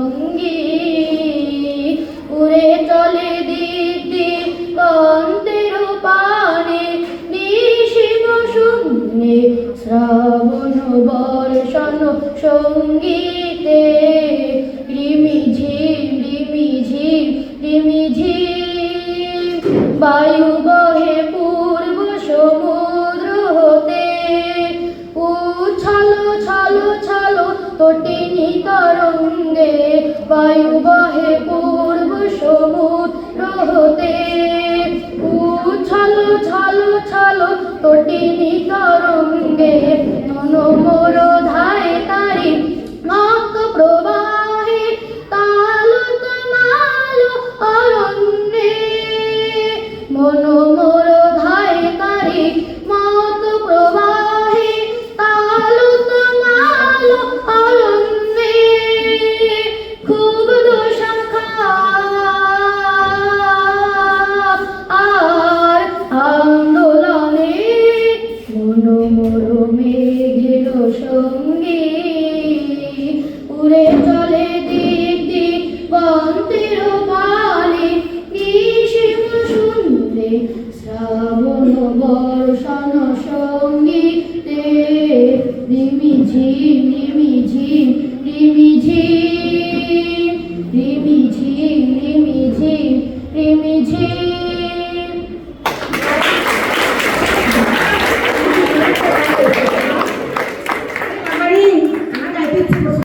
অঙ্গী উড়ে চলে দিদি কন্তের পানে। নিশিম শূন্যে শ্রাবণ বর্ষণ সঙ্গীতে। রিমিঝি রিমিঝি রিমিঝি বায়ু তটিনী তরঙ্গে বায়ু বহে পূর্ব সমুদ্র হতে। উছল ছল ছল তটিনী তরঙ্গে কোনো মরো মেঘের সঙ্গে উড়ে চলে দিক দিক বন্তের পালে নিশিম শুনতে শ্রাবণ বর্ষণ সঙ্গীতে নিমিঝি নিমিঝি